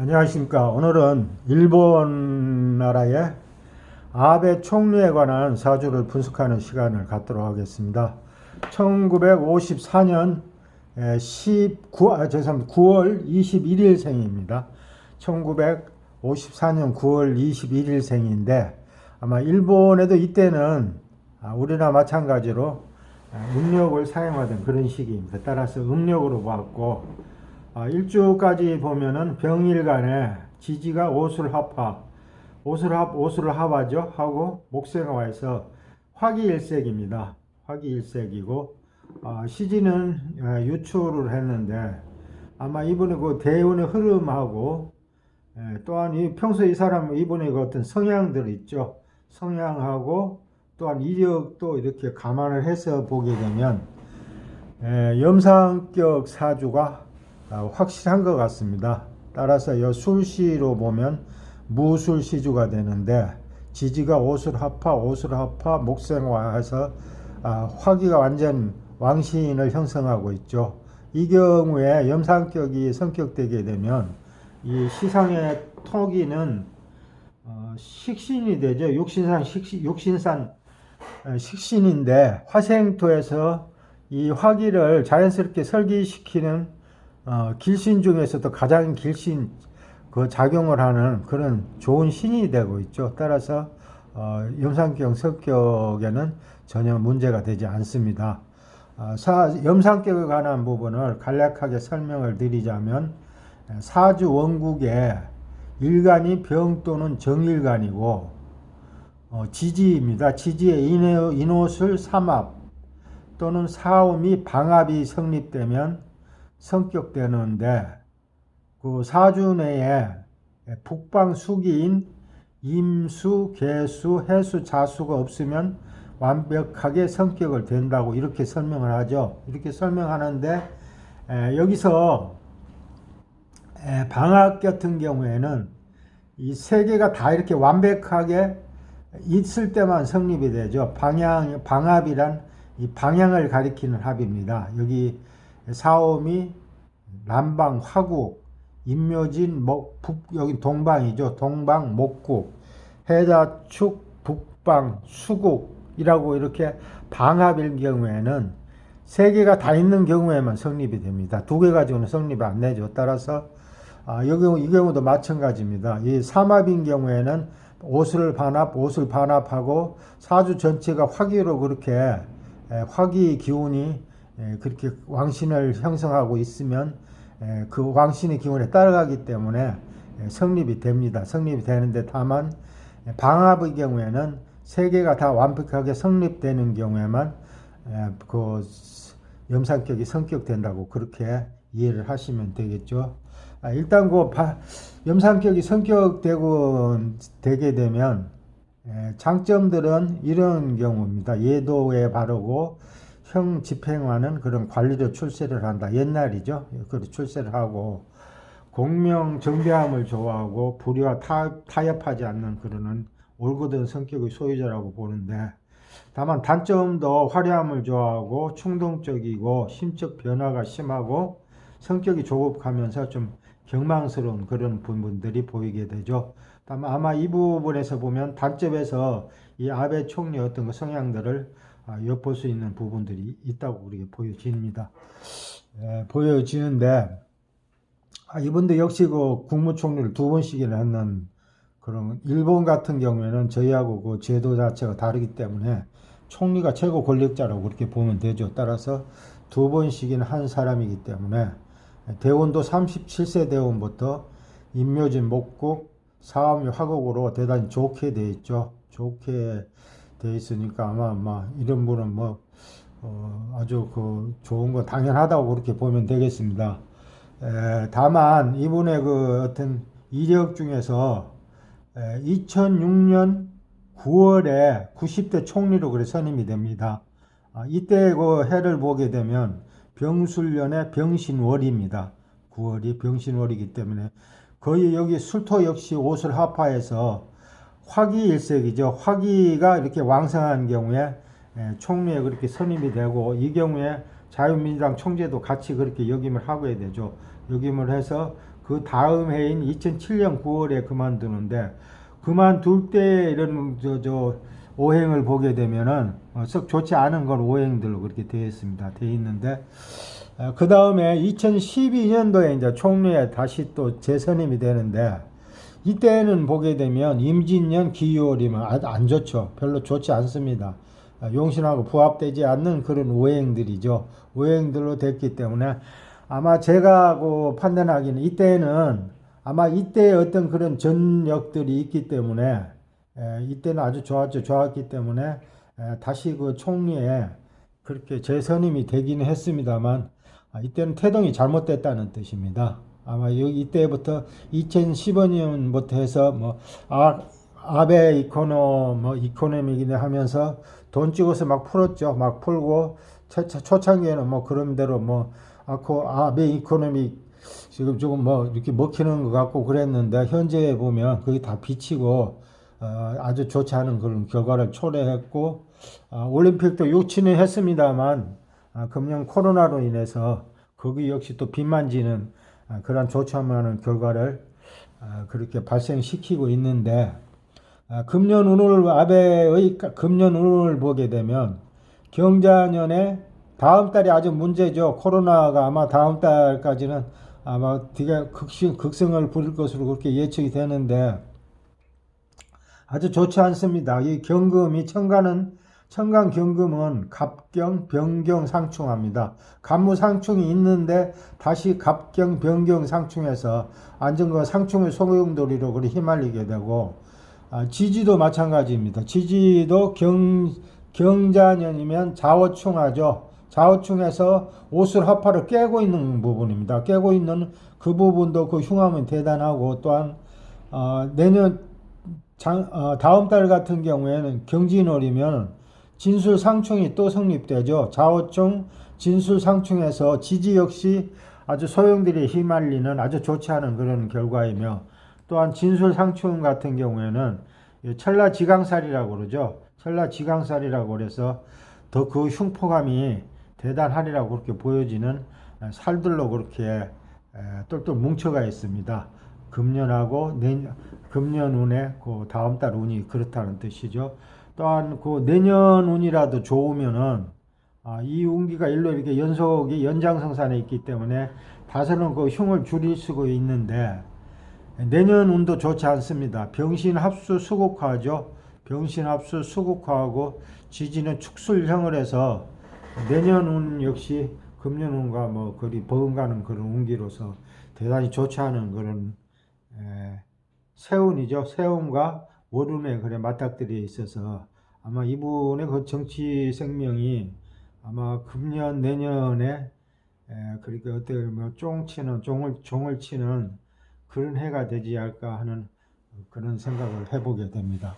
안녕하십니까. 오늘은 일본 나라의 아베 총리에 관한 사주를 분석하는 시간을 갖도록 하겠습니다. 1954년 19, 아, 죄송합니다. 9월 21일 생입니다. 1954년 9월 21일 생인데 아마 일본에도 이때는 아, 우리나 마찬가지로 아, 음력을 사용하던 그런 시기입니다. 따라서 음력으로 봤고 아, 일주까지 보면은 병일간에 지지가 오술합화, 오술합, 오술합화죠 하고 목생화에서 화기일색입니다. 화기일색이고 아, 시지는 아, 유출을 했는데 아마 이번에 그 대운의 흐름하고 예, 또한 이 평소 이 사람 이분의 그 어떤 성향들 있죠. 성향하고 또한 이력도 이렇게 감안을 해서 보게 되면 예, 염상격 사주가 아, 확실한 것 같습니다. 따라서 이 술시로 보면 무술시주가 되는데 지지가 오술합파, 오술합파, 목생화해서 아, 화기가 완전 왕신을 형성하고 있죠. 이 경우에 염상격이 성격되게 되면 이 시상의 토기는 어, 식신이 되죠. 육신산 식신, 육신산 어, 식신인데 화생토에서 이 화기를 자연스럽게 설기시키는 어, 길신 중에서도 가장 길신 그 작용을 하는 그런 좋은 신이 되고 있죠. 따라서 어, 염상경 성격에는 전혀 문제가 되지 않습니다. 어, 사, 염상격에 관한 부분을 간략하게 설명을 드리자면 사주 원국에 일간이 병 또는 정일간이고 어, 지지입니다. 지지에 인호, 인호술 삼합 또는 사음이 방합이 성립되면 성격되는데 그 사주 내에 북방 수기인 임수, 개수, 해수, 자수가 없으면 완벽하게 성격을 된다고 이렇게 설명을 하죠. 이렇게 설명하는데 에, 여기서 에, 방학 같은 경우에는 이 세 개가 다 이렇게 완벽하게 있을 때만 성립이 되죠. 방향, 방합이란 이 방향을 가리키는 합입니다. 여기 사오미, 남방, 화국, 임묘진, 목, 북, 여기 동방이죠. 동방, 목국, 해자축, 북방, 수국이라고 이렇게 방합일 경우에는 세 개가 다 있는 경우에만 성립이 됩니다. 두 개 가지고는 성립이 안 되죠. 따라서 아, 이 경우 이 경우도 마찬가지입니다. 이 삼합인 경우에는 옷을 반합, 옷을 반합하고 사주 전체가 화기로 그렇게 에, 화기 기운이 에, 그렇게 왕신을 형성하고 있으면 에, 그 왕신의 기운에 따라가기 때문에 에, 성립이 됩니다. 성립이 되는데 다만 에, 방합의 경우에는 세 개가 다 완벽하게 성립되는 경우에만 에, 그 염상격이 성격된다고 그렇게 이해를 하시면 되겠죠. 아, 일단 그 바, 염상격이 성격되고 되게 되면 에, 장점들은 이런 경우입니다. 예도에 바르고 형 집행하는 그런 관리로 출세를 한다. 옛날이죠. 그 출세를 하고 공명 정대함을 좋아하고 불의와 타, 타협하지 않는 그러는 올곧은 성격의 소유자라고 보는데 다만 단점도 화려함을 좋아하고 충동적이고 심적 변화가 심하고 성격이 조급하면서 좀 경망스러운 그런 부분들이 보이게 되죠. 다만 아마 이 부분에서 보면 단점에서 이 아베 총리 어떤 그 성향들을 아, 엿볼 수 있는 부분들이 있다고 우리가 보여집니다. 에, 보여지는데 아, 이분도 역시 그 국무총리를 두 번씩이나 했는 그런 일본 같은 경우에는 저희하고 그 제도 자체가 다르기 때문에 총리가 최고 권력자라고 그렇게 보면 되죠. 따라서 두 번씩이나 한 사람이기 때문에 대원도 37세 대원부터 임묘진 목국 사암 화국으로 대단히 좋게 돼 있죠. 좋게 돼 있으니까 아마 아마 이런 분은 뭐 어, 아주 그 좋은 거 당연하다고 그렇게 보면 되겠습니다. 에, 다만 이분의 그 어떤 이력 중에서 에, 2006년 9월에 90대 총리로 그래 선임이 됩니다. 아, 이때 그 해를 보게 되면 병술년의 병신월입니다. 9월이 병신월이기 때문에 거의 여기 술토 역시 옷을 합화해서 화기일색이죠. 화기가 이렇게 왕성한 경우에 에, 총리에 그렇게 선임이 되고 이 경우에 자유민주당 총재도 같이 그렇게 역임을 하고 해야 되죠. 역임을 해서 그 다음 해인 2007년 9월에 그만두는데 그만둘 때 이런 저, 저 오행을 보게 되면은 어, 썩 좋지 않은 건 오행들로 그렇게 되어 있습니다. 되어 있는데 그 다음에 2012년도에 이제 총리에 다시 또 재선임이 되는데 이때는 보게 되면 임진년 기유월이면 안 좋죠. 별로 좋지 않습니다. 아, 용신하고 부합되지 않는 그런 오행들이죠. 오행들로 됐기 때문에 아마 제가 그 판단하기는 이때는 아마 이때의 어떤 그런 전력들이 있기 때문에 에, 이때는 아주 좋았죠. 좋았기 때문에 에, 다시 그 총리에 그렇게 재선임이 되기는 했습니다만 아, 이때는 태동이 잘못됐다는 뜻입니다. 아마 여기 이때부터 2015년부터 해서 뭐 아, 아베 이코노 뭐 이코노믹이네 하면서 돈 찍어서 막 풀었죠. 막 풀고 초창기에는 뭐 그런 대로 뭐 아코 아베 이코노믹 지금 조금 뭐 이렇게 먹히는 것 같고 그랬는데 현재 보면 그게 다 비치고 어, 아주 좋지 않은 그런 결과를 초래했고 아, 올림픽도 유치는 했습니다만 아, 금년 코로나로 인해서 거기 역시 또 빚만 지는 아, 좋지 않은 결과를 아, 그렇게 발생시키고 있는데 아, 금년 운을 아베의 금년 운을 보게 되면 경자년에 다음 달이 아주 문제죠. 코로나가 아마 다음 달까지는 아마 되게 극신, 극성을 부릴 것으로 그렇게 예측이 되는데 아주 좋지 않습니다. 이 경금이 청가는 청간 경금은 갑경, 변경, 상충합니다. 간무 상충이 있는데 다시 갑경, 변경, 상충해서 안정과 상충의 소용돌이로 휘말리게 되고 아, 지지도 마찬가지입니다. 지지도 경 경자년이면 좌우충하죠. 좌우충해서 옷을 합파를 깨고 있는 부분입니다. 깨고 있는 그 부분도 그 흉함은 대단하고 또한 어, 내년 장, 어, 다음 달 같은 경우에는 경진월이면 진술상충이 또 성립되죠. 좌우충, 진술상충에서 지지 역시 아주 소용들이 휘말리는 아주 좋지 않은 그런 결과이며 또한 진술상충 같은 경우에는 이 천라지강살이라고 그러죠. 천라지강살이라고 그래서 더 그 흉포감이 대단하리라고 그렇게 보여지는 살들로 그렇게 에, 똘똘 뭉쳐가 있습니다. 금년하고 내년, 금년 운에 그 다음 달 운이 그렇다는 뜻이죠. 또한 그 내년 운이라도 좋으면은 아, 이 운기가 일로 이렇게 연속이 연장성산에 있기 때문에 다소는 그 흉을 줄일 수가 있는데 내년 운도 좋지 않습니다. 병신 합수 수국화죠. 병신 합수 수국화하고 지지는 축술형을 해서 내년 운 역시 금년 운과 뭐 거리 버금가는 그런 운기로서 대단히 좋지 않은 그런 에, 세운이죠. 세운과 월운의 그래 맞닥뜨려 있어서 아마 이분의 그 정치 생명이 아마 금년 내년에 에, 그렇게 어떻게 보면 쫑치는 종을 종을 치는 그런 해가 되지 않을까 하는 그런 생각을 해보게 됩니다.